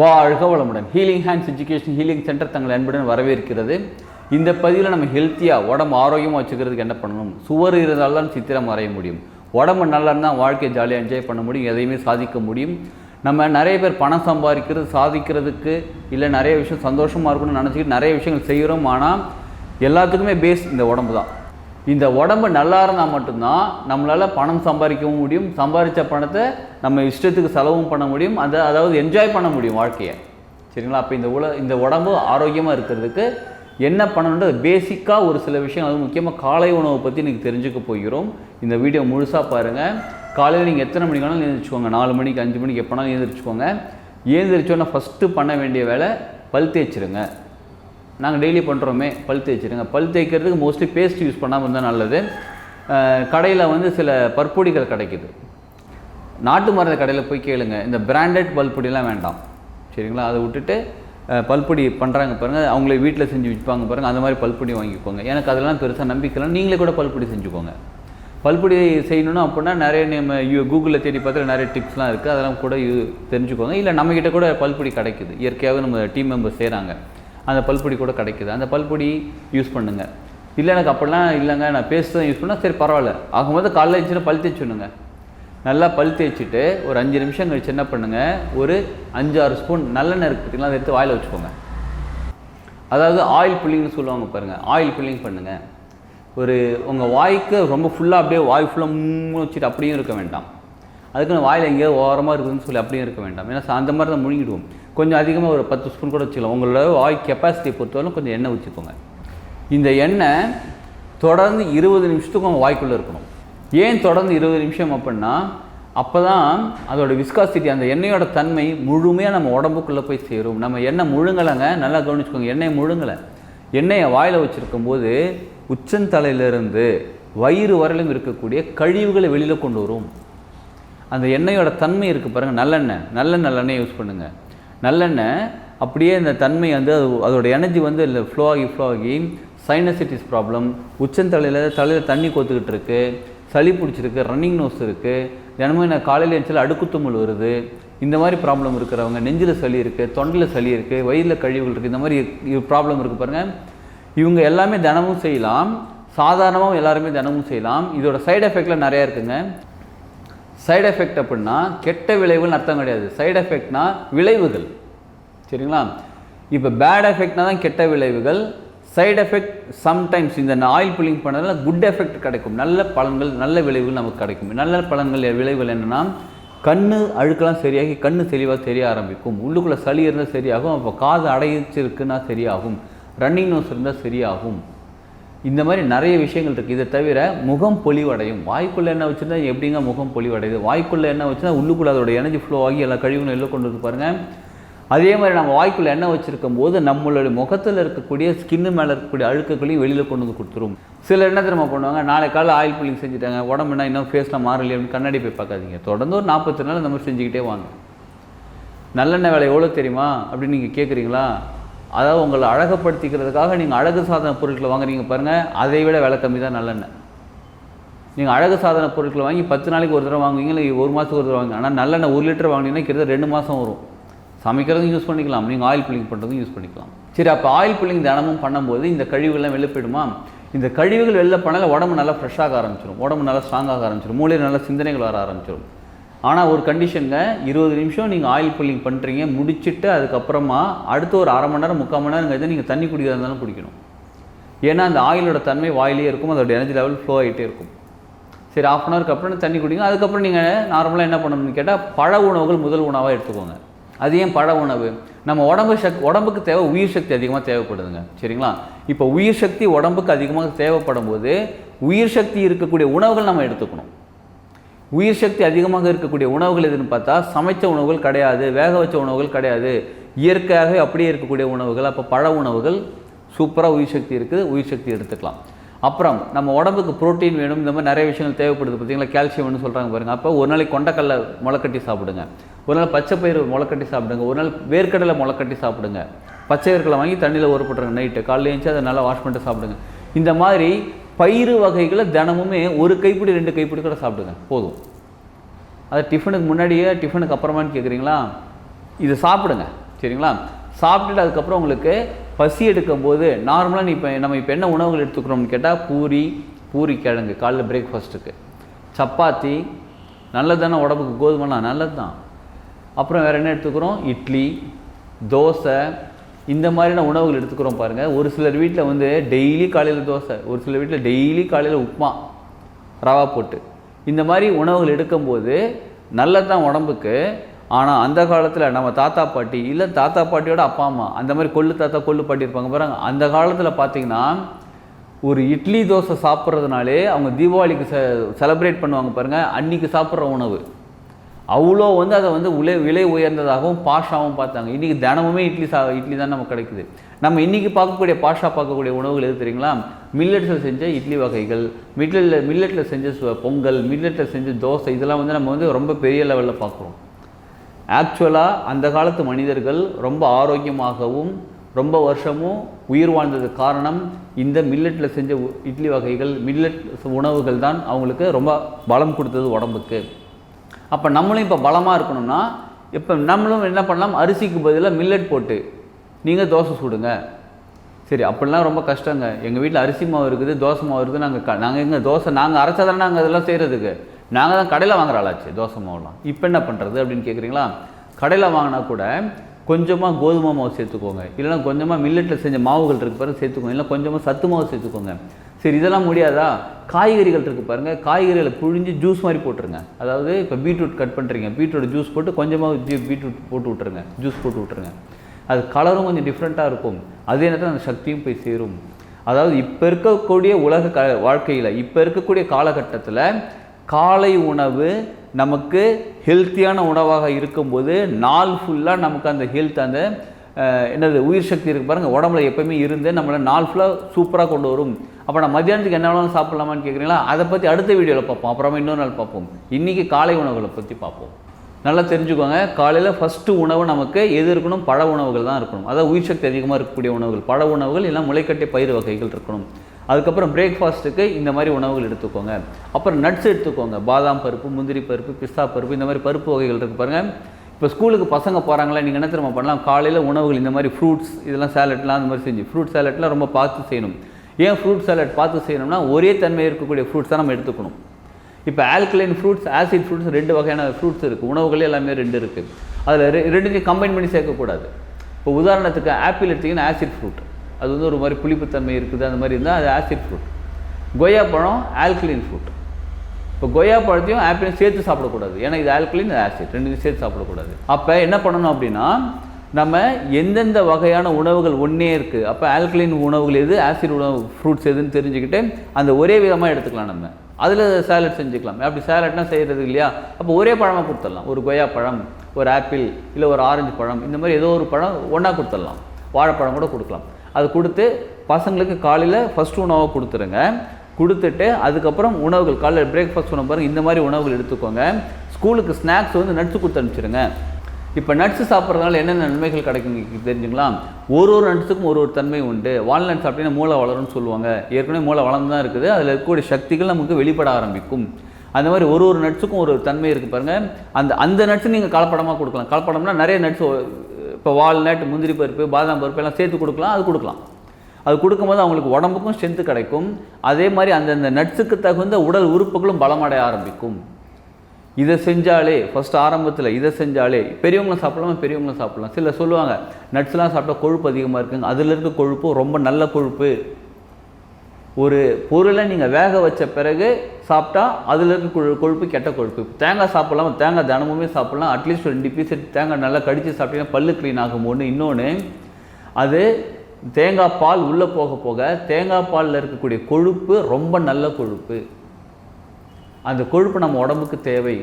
வாழ்க வளமுடன். Healing hands education healing centre தங்கள் அன்புடன் வரவேற்கிறது. இந்த பதிவில் நம்ம ஹெல்த்தியாக உடம்பு ஆரோக்கியமாக வச்சுக்கிறதுக்கு என்ன பண்ணணும்? சுவர் இருந்தால் தான் சித்திரம் வரைய முடியும். உடம்பு நல்லா இருந்தால் வாழ்க்கையை ஜாலியாக என்ஜாய் பண்ண முடியும். எதையுமே சாதிக்க முடியும். நம்ம நிறைய பேர் பணம் சம்பாதிக்கிறது சாதிக்கிறதுக்கு இல்லை நிறைய விஷயம் சந்தோஷமாக இருக்கணும்னு நினச்சிக்கிட்டு நிறைய விஷயங்கள் செய்கிறோம் ஆனால் எல்லாத்துக்குமே பேஸ் இந்த உடம்பு தான். இந்த உடம்பு நல்லா இருந்தால் மட்டும்தான் நம்மளால் பணம் சம்பாதிக்கவும் முடியும். சம்பாதிச்ச பணத்தை நம்ம இஷ்டத்துக்கு செலவும் பண்ண முடியும். அதை அதாவது என்ஜாய் பண்ண முடியும் வாழ்க்கையை. சரிங்களா? அப்போ இந்த உல இந்த உடம்பு ஆரோக்கியமாக இருக்கிறதுக்கு என்ன பண்ணணுன்றது பேசிக்காக ஒரு சில விஷயம் அது முக்கியமாக காலை உணவை பற்றி நீங்கள் தெரிஞ்சுக்க போகிறோம். இந்த வீடியோ முழுசாக பாருங்கள் காலையில் நீங்கள் எத்தனை மணிக்கு வேணாலும் எழுந்திரிச்சுக்கோங்க. நாலு மணிக்கு அஞ்சு மணிக்கு எப்போனாலும் எழுந்திரிச்சுக்கோங்க. எழுந்திரிச்சோன்னா ஃபஸ்ட்டு பண்ண வேண்டிய வேலை பல் தேய்ச்சிருங்க. நாங்கள் டெய்லி பண்ணுறோமே பல் தேய்ச்சிடுங்க பல் தேய்க்கிறதுக்கு மோஸ்ட்லி பேஸ்ட் யூஸ் பண்ணாமல் இருந்தால் நல்லது. கடையில் வந்து சில பற்பொடிகள் கிடைக்குது. நாட்டு மருந்து கடையில் போய் கேளுங்க. இந்த பிராண்டட் பல்பொடிலாம் வேண்டாம். சரிங்களா? அதை விட்டுட்டு பல்பொடி பண்ணுறாங்க பாருங்கள் அவங்களே வீட்டில் செஞ்சு விற்பாங்க பாருங்கள் அந்த மாதிரி பல்பொடி வாங்கிக்கோங்க. எனக்கு அதெல்லாம் பெருசாக நம்பிக்கை இல்லை. நீங்களே கூட பல்பொடி செஞ்சுக்கோங்க. பல்பொடி செய்யணும்னா அப்படின்னா நிறைய நம்ம கூகுளில் தேடி பார்த்து நிறைய டிப்ஸ்லாம் இருக்குது அதெல்லாம் கூட யூ தெரிஞ்சுக்கோங்க. இல்லை நம்மக்கிட்ட கூட பல்பொடி கிடைக்குது. இயற்கையாகவே நம்ம டீம் மெம்பர்ஸ் செய்கிறாங்க அந்த பல்பொடி கூட கிடைக்குது. அந்த பல்பொடி யூஸ் பண்ணுங்கள் இல்லை எனக்கு அப்படிலாம் இல்லைங்க. நான் பேஸ்ட் தான் யூஸ் பண்ணால் சரி பரவாயில்ல. ஆகும்போது காலைல எழுந்துச்சுன்னா பல் தேய்ச்சுணுங்க நல்லா பல் தேய்ச்சிட்டு ஒரு அஞ்சு நிமிஷம் கழிச்சு என்ன பண்ணுங்கள் ஒரு அஞ்சாறு ஸ்பூன் நல்லெண்ணெய் இருக்கு பார்த்தீங்களா அதை எடுத்து வாயில் வச்சுக்கோங்க. அதாவது ஆயில் புல்லிங்னு சொல்லுவாங்க பாருங்கள் ஆயில் புல்லிங் பண்ணுங்கள் ஒரு உங்கள் வாய்க்கு ரொம்ப ஃபுல்லாக அப்படியே வாய் ஃபுல்லாக வச்சுட்டு அப்படியும் இருக்க வேண்டாம். அதுக்குன்னு வாயில் எங்கேயோ ஓரமாக இருக்குதுன்னு சொல்லி அப்படியும் இருக்க வேண்டாம். ஏன்னா அந்த மாதிரி தான் முழுங்கிடுவோம். கொஞ்சம் அதிகமாக ஒரு பத்து ஸ்பூன் கூட வச்சுக்கலாம். உங்களோட வாய் கெப்பாசிட்டியை பொறுத்தவரைக்கும் கொஞ்சம் எண்ணெய் வச்சுக்கோங்க இந்த எண்ணெய் தொடர்ந்து இருபது நிமிஷத்துக்கு உங்கள் வாய்க்குள்ளே இருக்கணும். ஏன் தொடர்ந்து இருபது நிமிஷம் அப்படின்னா அப்போ தான் அதோட விஸ்காசிட்டி அந்த எண்ணெயோட தன்மை முழுமையாக நம்ம உடம்புக்குள்ளே போய் சேரும். நம்ம எண்ணெய் முழுங்கலைங்க. நல்லா கவனிச்சுக்கோங்க எண்ணெய் முழுங்கலை. எண்ணெயை வாயில் வச்சுருக்கும் போது உச்சந்தலையிலிருந்து வயிறு வரையிலும் இருக்கக்கூடிய கழிவுகளை வெளியில் கொண்டு வரும். அந்த எண்ணெயோட தன்மை இருக்குது பாருங்கள் நல்லெண்ணெய். நல்ல நல்லெண்ணெய் யூஸ் பண்ணுங்கள் நல்லெண்ணெய் அப்படியே இந்த தன்மை வந்து அது அதோட எனர்ஜி வந்து இல்லை ஃப்ளோ ஆகி ஃப்ளோ ஆகி சைனசிட்டிஸ் ப்ராப்ளம் உச்சந்தலையில் தலையில் தண்ணி கொத்துக்கிட்டு இருக்கு சளி பிடிச்சிருக்கு ரன்னிங் நோஸ் இருக்குது தினமும் நான் காலையில் எழுந்தால் அடுக்கு தும்மல் வருது இந்த மாதிரி ப்ராப்ளம் இருக்கிறவங்க நெஞ்சில் சளி இருக்குது தொண்டையில் சளி இருக்குது வயிறில் கழிவுகள் இருக்குது இந்த மாதிரி ப்ராப்ளம் இருக்குது பாருங்கள் இவங்க எல்லாமே தினமும் செய்யலாம் சாதாரணமாக எல்லாருமே தினமும் செய்யலாம். இதோட சைடு எஃபெக்டில் நிறையா இருக்குங்க. சைடு எஃபெக்ட் அப்படின்னா கெட்ட விளைவுன்னு அர்த்தம் கிடையாது. சைடு எஃபெக்ட்னா விளைவுகள். சரிங்களா? இப்போ பேட் எஃபெக்ட்னா தான் கெட்ட விளைவுகள். சைடு எஃபெக்ட் சம்டைம்ஸ் இந்த ஆயில் புல்லிங் பண்ணதில் குட் எஃபெக்ட் கிடைக்கும். நல்ல பலன்கள் நல்ல விளைவுகள் நமக்கு கிடைக்கும். நல்ல பலன்கள் விளைவுகள் என்னென்னா கண் அழுக்கெல்லாம் சரியாகி கண் தெளிவாக தெரிய ஆரம்பிக்கும். உள்ளுக்குள்ளே சளி இருந்தால் சரியாகும். அப்போ காது அடைச்சிருக்குன்னா சரியாகும். ரன்னிங் நோஸ் இருந்தால் சரியாகும். இந்த மாதிரி நிறைய விஷயங்கள் இருக்குது இதை தவிர முகம் பொலிவடையும். வாய்க்குள்ளே என்ன வச்சுருந்தா எப்படிங்க முகம் பொலிவடையுது? வாய்க்குள்ளே என்ன வச்சுருந்தா உள்ளுக்குள்ளே அதோட எனர்ஜி ஃப்ளோ ஆகி எல்லா கழிவுகளும் எல்லாம் கொண்டு வந்து பாருங்கள் அதே மாதிரி நம்ம வாய்க்குள்ளே எண்ணெய் வச்சுருக்கும் போது நம்மளுடைய முகத்தில் இருக்கக்கூடிய ஸ்கின்னு மேலே இருக்கக்கூடிய அழுக்குகளையும் வெளியில் கொண்டு வந்து கொடுத்துரும். சில என்ன திரும்ப பண்ணுவாங்க? நாளை காலை ஆயில் புல்லிங் செஞ்சுட்டாங்க. உடம்புனா இன்னும் ஃபேஸில் மாறலையே அப்படின்னு கண்ணாடி போய் பார்க்காதீங்க. தொடர்ந்து ஒரு நாற்பத்தி நாள் இந்த மாதிரி செஞ்சுக்கிட்டே வாங்க. நல்லெண்ணெய் வேலை எவ்வளோ தெரியுமா? அப்படின்னு நீங்கள் கேட்குறீங்களா அதாவது உங்களை அழகுப்படுத்திக்கிறதுக்காக நீங்கள் அழகு சாதன பொருட்களை வாங்குறீங்க பாருங்கள் அதை விட விலை கம்மி தான் நல்லெண்ணெய். நீங்கள் அழகு சாதன பொருட்களை வாங்கி பத்து நாளைக்கு ஒரு தடவை வாங்குவீங்க இல்லை ஒரு மாதத்துக்கு ஒரு தடவை வாங்குங்க ஆனால் நல்லெண்ணெய் ஒரு லிட்டர் வாங்கினீங்கன்னா கிட்டத்தட்ட ரெண்டு மாதம் வரும். சமைக்கிறதும் யூஸ் பண்ணிக்கலாம். நீங்கள் ஆயில் புல்லிங் பண்ணுறதும் யூஸ் பண்ணிக்கலாம். சரி அப்போ ஆயில் புல்லிங் தினமும் பண்ணும்போது இந்த கழிவுகள்லாம் வெளில போயிடுமா? இந்த கழிவுகள் வெளில பண்ணால உடம்பு நல்லா ஃப்ரெஷ்ஷாக ஆரம்பிச்சிடும் உடம்பு நல்லா ஸ்ட்ராங்காக ஆரம்பிச்சிடும் மூளையில் நல்ல சிந்தனைகள் வர ஆரம்பிச்சிடும் ஆனால் ஒரு கண்டிஷனுங்க இருபது நிமிஷம் நீங்கள் ஆயில் புல்லிங் பண்ணுறீங்க முடிச்சுட்டு அதுக்கப்புறமா அடுத்து ஒரு அரை மணி நேரம் முக்கால் மணி நேரம் கழித்து நீங்கள் தண்ணி குடிக்கிறதா இருந்தாலும் குடிக்கணும். ஏன்னா அந்த ஆயிலோட தன்மை வாயிலே இருக்கும் அதோட எனர்ஜி லெவல் ஃப்ளோ ஆகிட்டே இருக்கும். சரி ஆஃப் அன் ஹவருக்கு அப்புறம் தண்ணி குடிங்க அதுக்கப்புறம் நீங்கள் நார்மலாக என்ன பண்ணணும்னு கேட்டால் பழ உணவுகள் முதல் உணவாக எடுத்துக்கோங்க. அது ஏன் பழ உணவு? நம்ம உடம்பு சக் உடம்புக்கு தேவை உயிர் சக்தி அதிகமாக தேவைப்படுதுங்க. சரிங்களா? இப்போ உயிர் சக்தி உடம்புக்கு அதிகமாக தேவைப்படும் போது உயிர் சக்தி இருக்கக்கூடிய உணவுகள் நம்ம எடுத்துக்கணும். உயிர் சக்தி அதிகமாக இருக்கக்கூடிய உணவுகள் எதுன்னு பார்த்தா சமைச்ச உணவுகள் கிடையாது வேக வச்ச உணவுகள் கிடையாது. இயற்கையாகவே அப்படியே இருக்கக்கூடிய உணவுகள் அப்போ பழ உணவுகள் சூப்பராக உயிர் சக்தி இருக்குது உயிர் சக்தி எடுத்துக்கலாம். அப்புறம் நம்ம உடம்புக்கு புரோட்டீன் வேணும் இந்த மாதிரி நிறைய விஷயங்கள் தேவைப்படுது பார்த்தீங்களா? கால்சியம்னு சொல்கிறாங்க பாருங்கள் அப்போ ஒரு நாளைக்கு கொண்டக்கடலை முளைக்கட்டி சாப்பிடுங்க. ஒரு நாள் பச்சை பயிறு முளைக்கட்டி சாப்பிடுங்க. ஒரு நாள் வேர்க்கடலை முளைக்கட்டி சாப்பிடுங்க. பச்சை வேர்க்கடலை வாங்கி தண்ணியில் ஊற போட்டுருங்க நைட்டு. காலையில் எழுந்துச்சு அதை நல்லா வாஷ் பண்ணிட்டு சாப்பிடுங்க. இந்த மாதிரி பயிறு வகைகளை தினமுமே ஒரு கைப்பிடி ரெண்டு கைப்பிடி கூட சாப்பிடுங்க. போதும். அது டிஃபனுக்கு முன்னாடியே டிஃபனுக்கு அப்புறமான்னு கேட்குறீங்களா இதை சாப்பிடுங்க. சரிங்களா? சாப்பிட்டுட்டு அதுக்கப்புறம் உங்களுக்கு பசி எடுக்கும்போது நார்மலாக நீ இப்போ நம்ம இப்போ என்ன உணவுகள் எடுத்துக்கிறோம்னு கேட்டால் பூரி பூரி கிழங்கு காலைல பிரேக்ஃபாஸ்ட்டுக்கு சப்பாத்தி நல்லது தானே உடம்புக்கு கோதுமைலாம் நல்லது தான் அப்புறம் வேறு என்ன எடுத்துக்கிறோம்? இட்லி தோசை இந்த மாதிரியான உணவுகள் எடுத்துக்கிறோம் பாருங்கள் ஒரு சிலர் வீட்டில் வந்து டெய்லி காலையில் தோசை ஒரு சிலர் வீட்டில் டெய்லி காலையில் உப்புமா ரவா போட்டு. இந்த மாதிரி உணவுகள் எடுக்கும்போது நல்லது தான் உடம்புக்கு. ஆனால் அந்த காலத்தில் நம்ம தாத்தா பாட்டி இல்லை தாத்தா பாட்டியோட அப்பா அம்மா அந்த மாதிரி கொள்ளு தாத்தா கொள்ளு பாட்டி இருப்பாங்க பாருங்க. அந்த காலத்தில் பார்த்தீங்கன்னா ஒரு இட்லி தோசை சாப்பிட்றதுனாலே அவங்க தீபாவளிக்கு செ செலப்ரேட் பண்ணுவாங்க பாருங்கள் அன்னைக்கு சாப்பிட்ற உணவு. அவ்வளோ வந்து அதை வந்து விலை விலை உயர்ந்ததாகவும் பாஷாவும் பார்த்தாங்க. இன்றைக்கி தினமுமே இட்லி சா இட்லி தான் நமக்கு கிடைக்குது. நம்ம இன்றைக்கி பார்க்கக்கூடிய பாஷா பார்க்கக்கூடிய உணவுகள் எது தெரியுங்களா? மில்லட்ஸில் செஞ்ச இட்லி வகைகள் மில்லட்டில் மில்லட்டில் செஞ்ச பொங்கல் மில்லட்டில் செஞ்ச தோசை இதெல்லாம் வந்து நம்ம வந்து ரொம்ப பெரிய லெவலில் பார்க்குறோம். ஆக்சுவலாக அந்த காலத்து மனிதர்கள் ரொம்ப ஆரோக்கியமாகவும் ரொம்ப வருஷமும் உயிர் வாழ்ந்தது காரணம் இந்த மில்லட்டில் செஞ்ச உ- இட்லி வகைகள் மில்லட் உணவுகள் தான் அவங்களுக்கு ரொம்ப பலம் கொடுத்தது உடம்புக்கு. அப்போ நம்மளும் இப்போ பலமாக இருக்கணும்னா இப்போ நம்மளும் என்ன பண்ணலாம்? அரிசிக்கு பதிலாக மில்லட் போட்டு நீங்கள் தோசை சுடுங்க. சரி அப்படிலாம் ரொம்ப கஷ்டங்க. எங்கள் வீட்டில் அரிசி மாவு இருக்குது தோசை மாவு இருக்குது நாங்கள் க நாங்கள் எங்கள் தோசை நாங்கள் அரைச்சா தானே நாங்கள் அதெல்லாம் செய்கிறதுக்கு நாங்கள் தான் கடையில் வாங்குற ஆளாச்சு தோசை மாவுலாம். இப்போ என்ன பண்ணுறது அப்படின்னு கேட்குறீங்களா கடையில் வாங்கினா கூட கொஞ்சமாக கோதுமை மாவு சேர்த்துக்கோங்க. இல்லைன்னா கொஞ்சமாக மில்லட்டில் செஞ்ச மாவுகள் இருக்கு பிறகு சேர்த்துக்கோங்க. இல்லை கொஞ்சமாக சத்து மாவு சேர்த்துக்கோங்க. சரி இதெல்லாம் முடியாதா? காய்கறிகள் இருக்குது பாருங்கள் காய்கறிகளை புழிஞ்சு ஜூஸ் மாதிரி போட்டுருங்க. அதாவது இப்போ பீட்ரூட் கட் பண்ணுறீங்க பீட்ரூட் ஜூஸ் போட்டு கொஞ்சமாக ஜூ பீட்ரூட் போட்டு விட்ருங்க ஜூஸ் போட்டு விட்ருங்க அது கலரும் கொஞ்சம் டிஃப்ரெண்ட்டாக இருக்கும். அதே நேரத்தில் அந்த சக்தியும் போய் சேரும். அதாவது இப்போ இருக்கக்கூடிய உலக க வாழ்க்கையில் இப்போ இருக்கக்கூடிய காலகட்டத்தில் காலை உணவு நமக்கு ஹெல்த்தியான உணவாக இருக்கும்போது நாள் ஃபுல்லாக நமக்கு அந்த ஹெல்த் அந்த என்னது உயிர் சக்தி இருக்கு பாருங்கள் உடம்புல எப்போயுமே இருந்து நம்மளை நாள் ஃபுல்லாக சூப்பராக கொண்டு வரும். அப்போ நான் மத்தியானத்துக்கு என்ன வேணாலும் சாப்பிட்லாமான்னு கேட்குறீங்களா அதை பற்றி அடுத்த வீடியோவில் பார்ப்போம். அப்புறமா இன்னொரு நாள் பார்ப்போம். இன்றைக்கி காலை உணவுகளை பற்றி பார்ப்போம். நல்லா தெரிஞ்சுக்கோங்க. காலையில் ஃபஸ்ட்டு உணவு நமக்கு எது இருக்கணும்? பழ உணவுகள் தான் இருக்கணும். அதாவது உயிர் சக்தி அதிகமாக இருக்கக்கூடிய உணவுகள். பழ உணவுகள் இல்லை முளைக்கட்டை பயிர் வகைகள் இருக்கணும். அதுக்கப்புறம் பிரேக்ஃபாஸ்ட்டுக்கு இந்த மாதிரி உணவுகள் எடுத்துக்கோங்க. அப்புறம் நட்ஸ் எடுத்துக்கோங்க. பாதாம் பருப்பு முந்திரி பருப்பு பிஸ்தா பருப்பு இந்த மாதிரி பருப்பு வகைகள் இருக்கு பாருங்கள் இப்போ ஸ்கூலுக்கு பசங்க போகிறாங்களா நீங்கள் என்ன திரும்ப பண்ணலாம்? காலையில் உணவுகள் இந்த மாதிரி ஃப்ரூட்ஸ் இதெல்லாம் சேலட்லாம் அந்த மாதிரி செஞ்சு ஃப்ரூட் சேலட்லாம் ரொம்ப பார்த்து செய்யணும். ஏன் ஃப்ரூட் சேலட் பார்த்து செய்யணும்னா ஒரே தன்மை இருக்கக்கூடிய ஃப்ரூட்ஸ் தான் நம்ம எடுத்துக்கணும். இப்போ ஆல்கலைன் ஃப்ரூட்ஸ் ஆசிட் ஃப்ரூட்ஸ் ரெண்டு வகையான ஃப்ரூட்ஸ் இருக்குது உணவுகளே எல்லாமே ரெண்டு இருக்குது அதில் ரெ ரெண்டுத்தையும் கம்பைன் பண்ணி சேர்க்கக்கூடாது. இப்போ உதாரணத்துக்கு ஆப்பிள் எடுத்திங்கன்னா ஆசிட் ஃப்ரூட் அது வந்து ஒரு மாதிரி புளிப்புத்தன்மை இருக்குது அந்த மாதிரி இருந்தால் அது ஆசிட் ஃப்ரூட் கொய்யா பழம் ஆல்கலைன் ஃப்ரூட் இப்போ கொய்யா பழத்தையும் ஆப்பிளையும் சேர்த்து சாப்பிடக்கூடாது. ஏன்னா இது ஆல்கலின் இது ஆசிட் ரெண்டுமே சேர்த்து சாப்பிடக்கூடாது. அப்போ என்ன பண்ணணும் அப்படின்னா நம்ம எந்தெந்த வகையான உணவுகள் ஒன்றே இருக்குது அப்போ ஆல்கலைன் உணவுகள் எது ஆசிட் உணவு ஃப்ரூட்ஸ் எதுன்னு தெரிஞ்சுக்கிட்டு அந்த ஒரே விதமாக எடுத்துக்கலாம் நம்ம. அதில் சேலட் செஞ்சுக்கலாம். அப்படி சேலட்னா செய்கிறது இல்லையா? அப்போ ஒரே பழமாக கொடுத்துடலாம். ஒரு கொய்யா பழம் ஒரு ஆப்பிள் இல்லை ஒரு ஆரஞ்சு பழம் இந்த மாதிரி ஏதோ ஒரு பழம் ஒன்றா கொடுத்துடலாம். வாழைப்பழம் கூட கொடுக்கலாம். அது கொடுத்து பசங்களுக்கு காலையில் ஃபஸ்ட் உணவாக கொடுத்துருங்க. கொடுத்துட்டு அதுக்கப்புறம் உணவுகள் காலையில் பிரேக்ஃபாஸ்ட் உணவு பாருங்கள் இந்த மாதிரி உணவுகள் எடுத்துக்கோங்க. ஸ்கூலுக்கு ஸ்நாக்ஸ் வந்து நட்ஸ் கொடுத்து அனுப்பிச்சிருங்க. இப்போ நட்ஸ் சாப்பிட்றதுனால என்னென்ன நன்மைகள் கிடைக்கும் உங்களுக்கு தெரிஞ்சுங்களா? ஒரு ஒரு நட்ஸுக்கும் ஒரு ஒரு தன்மை உண்டு. வால்நட் சாப்பிட்டீங்கன்னா மூளை வளரும்னு சொல்லுவாங்க. ஏற்கனவே மூளை வளர்ந்து தான் இருக்குது. அதில் இருக்கக்கூடிய சக்திகள் நமக்கு வெளிப்பட ஆரம்பிக்கும். அந்த மாதிரி ஒரு ஒரு நட்ஸுக்கும் ஒரு ஒரு தன்மை இருக்குது பாருங்கள் அந்த அந்த நட்ஸு நீங்கள் கலப்படமாக கொடுக்கலாம். கலப்படம்னா நிறைய நட்ஸ் இப்போ வால்நட் முந்திரி பருப்பு பாதாம் பருப்பு எல்லாம் சேர்த்து கொடுக்கலாம் அது கொடுக்கலாம். அது கொடுக்கும்போது அவங்களுக்கு உடம்புக்கும் ஸ்ட்ரென்த்து கிடைக்கும். அதே மாதிரி அந்தந்த நட்ஸுக்கு தகுந்த உடல் உறுப்புகளும் பலமடைய ஆரம்பிக்கும். இதை செஞ்சாலே ஃபஸ்ட் ஆரம்பத்தில் இதை செஞ்சாலே பெரியவங்களும் சாப்பிடலாம்? பெரியவங்களும் சாப்பிடலாம். சில சொல்லுவாங்க நட்ஸ்லாம் சாப்பிட்டா கொழுப்பு அதிகமாக இருக்குங்க. அதில் இருக்க கொழுப்பு ரொம்ப நல்ல கொழுப்பு. ஒரு பொருளை நீங்கள் வேக வச்ச பிறகு சாப்பிட்டா அதில் இருக்க கொழு- கொழுப்பு கெட்ட கொழுப்பு. தேங்காய் சாப்பிட்லாம்? தேங்காய் தினமுமே சாப்பிட்லாம். அட்லீஸ்ட் ரெண்டு பீஸ் தேங்காய் நல்லா கடித்து சாப்பிட்டீங்கன்னா பல்லு க்ளீன் ஆகும். ஒன்று இன்னொன்று அது தேங்காய் பால் உள்ளே போக போக தேங்காய் பாலில் இருக்கக்கூடிய கொழுப்பு ரொம்ப நல்ல கொழுப்பு. அந்த கொழுப்பு நம்ம உடம்புக்கு தேவை.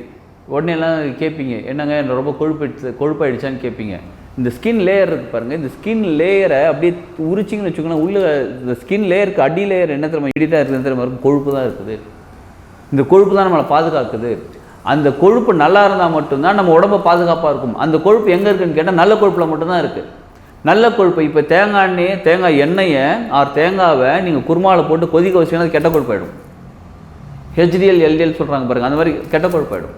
உடனே எல்லாம் கேட்பீங்க என்னங்க என்ன ரொம்ப கொழுப்பு எடுத்து கொழுப்பாயிடுச்சான்னு கேட்பீங்க. இந்த ஸ்கின் லேயர் இருக்கு பாருங்கள் இந்த ஸ்கின் லேயரை அப்படியே உரிச்சிங்கன்னு வச்சுக்கோங்களேன் உள்ள இந்த ஸ்கின் லேயருக்கு அடி லேயர் என்ன தெரியுமா இடிட்டாக இருக்குது தெரியுமா இருக்கும் கொழுப்பு தான் இருக்குது. இந்த கொழுப்பு தான் நம்மளை பாதுகாக்குது. அந்த கொழுப்பு நல்லா இருந்தால் மட்டும்தான் நம்ம உடம்பு பாதுகாப்பாக இருக்கும். அந்த கொழுப்பு எங்கே இருக்குன்னு கேட்டால் நல்ல கொழுப்பில் மட்டும்தான் இருக்குது நல்ல கொழுப்பு. இப்போ தேங்காய் எண்ணெய் தேங்காய் எண்ணெயை ஆர் தேங்காவை நீங்கள் குருமாவில் போட்டு கொதிக்க வச்சீங்கன்னா அது கெட்ட கொழுப்பாயிடும். ஹெச்டிஎல் எல்டிஎல் சொல்கிறாங்க பாருங்கள் அந்த மாதிரி கெட்ட கொழுப்பாயிடும்.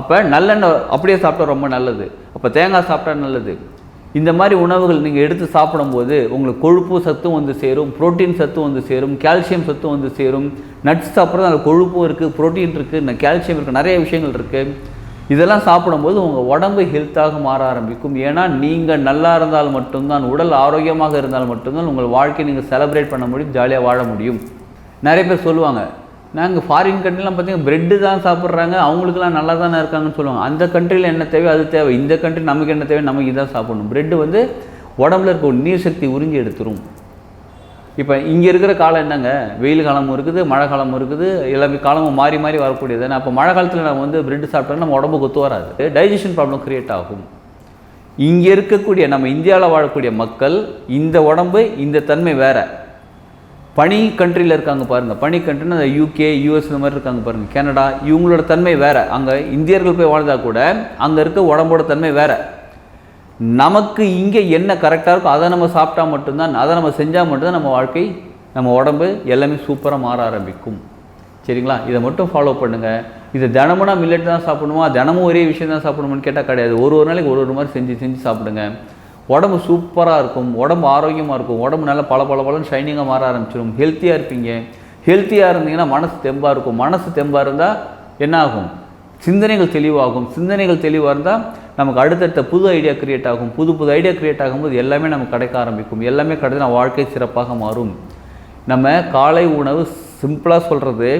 அப்போ நல்லெண்ணெய் அப்படியே சாப்பிட்டா ரொம்ப நல்லது. அப்போ தேங்காய் சாப்பிட்டா நல்லது. இந்த மாதிரி உணவுகள் நீங்கள் எடுத்து சாப்பிடும்போது உங்களுக்கு கொழுப்பு சத்தும் வந்து சேரும் புரோட்டீன் சத்தும் வந்து சேரும் கால்சியம் சத்தும் வந்து சேரும். நட்ஸ் சாப்பிட்றது அதில் கொழுப்பும் இருக்குது புரோட்டீன் இருக்குது கால்சியம் இருக்குது நிறைய விஷயங்கள் இருக்குது இதெல்லாம் சாப்பிடும்போது உங்கள் உடம்பு ஹெல்த்தாக மாற ஆரம்பிக்கும். ஏன்னா நீங்கள் நல்லா இருந்தால் மட்டும்தான் உடல் ஆரோக்கியமாக இருந்தால் மட்டும்தான் உங்கள் வாழ்க்கையை நீங்கள் செலப்ரேட் பண்ண முடியும் ஜாலியாக வாழ முடியும். நிறைய பேர் சொல்லுவாங்க நாங்கள் ஃபாரின் கண்ட்ரிலாம் பார்த்தீங்கன்னா பிரெட்டு தான் சாப்பிட்றாங்க அவங்களுக்குலாம் நல்லா தானே இருக்காங்கன்னு சொல்லுவாங்க. அந்த கண்ட்ரியில் என்ன தேவை அது தேவை. இந்த கண்ட்ரி நமக்கு என்ன தேவை நமக்கு இதான் சாப்பிடணும். பிரெட்டு வந்து உடம்புல இருக்க ஒரு நீர் சக்தி உறிஞ்சி எடுத்துரும். இப்போ இங்கே இருக்கிற காலம் என்னங்க? வெயில் காலமும் இருக்குது மழை காலமும் இருக்குது எல்லாமே காலமும் மாறி மாறி வரக்கூடியது அப்போ மழை காலத்தில் நம்ம வந்து பிரெட் சாப்பிட்டோம்னா நம்ம உடம்புக்கு கொத்து வராது. டைஜஷன் ப்ராப்ளம் க்ரியேட் ஆகும். இங்கே இருக்கக்கூடிய நம்ம இந்தியாவில் வாழக்கூடிய மக்கள் இந்த உடம்பு இந்த தன்மை வேறு. பனி கண்ட்ரியில் இருக்காங்க பாருங்கள் பனி கண்ட்ரின்னு அந்த யூகே யூஎஸ் இந்த மாதிரி இருக்காங்க பாருங்கள் கனடா இவங்களோட தன்மை வேறு. அங்கே இந்தியர்கள் போய் வாழ்ந்தால் கூட அங்கே இருக்க உடம்போட தன்மை வேறு. நமக்கு இங்கே என்ன கரெக்டாக இருக்கோ அதை நம்ம சாப்பிட்டா மட்டும்தான் அதை நம்ம செஞ்சால் மட்டும்தான் நம்ம வாழ்க்கை நம்ம உடம்பு எல்லாமே சூப்பராக மாற ஆரம்பிக்கும். சரிங்களா? இதை மட்டும் ஃபாலோ பண்ணுங்கள் இது தினமும் நான் மில்லட் தான் சாப்பிடணுமா? தினமும் ஒரே விஷயம் தான் சாப்பிடணுமான்னு கேட்டால் கிடையாது. ஒரு ஒரு நாளைக்கு ஒரு ஒரு மாதிரி செஞ்சு செஞ்சு சாப்பிடுங்க. உடம்பு சூப்பராக இருக்கும். உடம்பு ஆரோக்கியமாக இருக்கும். உடம்பு நல்லா பல பல பலன்னு ஷைனிங்காக மாற ஆரம்பிச்சிடும் ஹெல்த்தியாக இருப்பீங்க. ஹெல்த்தியாக இருந்தீங்கன்னா மனசு தெம்பாக இருக்கும். மனசு தெம்பாக இருந்தால் என்ன ஆகும் சிந்தனைகள் தெளிவாகும். சிந்தனைகள் தெளிவாக இருந்தால் நமக்கு அடுத்தடுத்த புது ஐடியா கிரியேட் ஆகும். புது புது ஐடியா கிரியேட் ஆகும்போது எல்லாமே நமக்கு கிடைக்க ஆரம்பிக்கும். எல்லாமே கிடைத்து வாழ்க்கை சிறப்பாக மாறும். நம்ம காலை உணவு சிம்பிளாக சொல்கிறது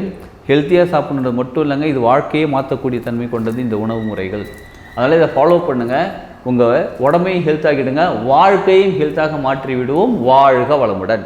ஹெல்த்தியாக சாப்பிட்றது மட்டும் இல்லைங்க இது வாழ்க்கையே மாற்றக்கூடிய தன்மை கொண்டது இந்த உணவு முறைகள். அதனால் இதை ஃபாலோ பண்ணுங்கள் உங்கள் உடம்பையும் ஹெல்த்தாகிடுங்க வாழ்க்கையும் ஹெல்த்தாக மாற்றி விடுவோம் வாழ்க வளமுடன்.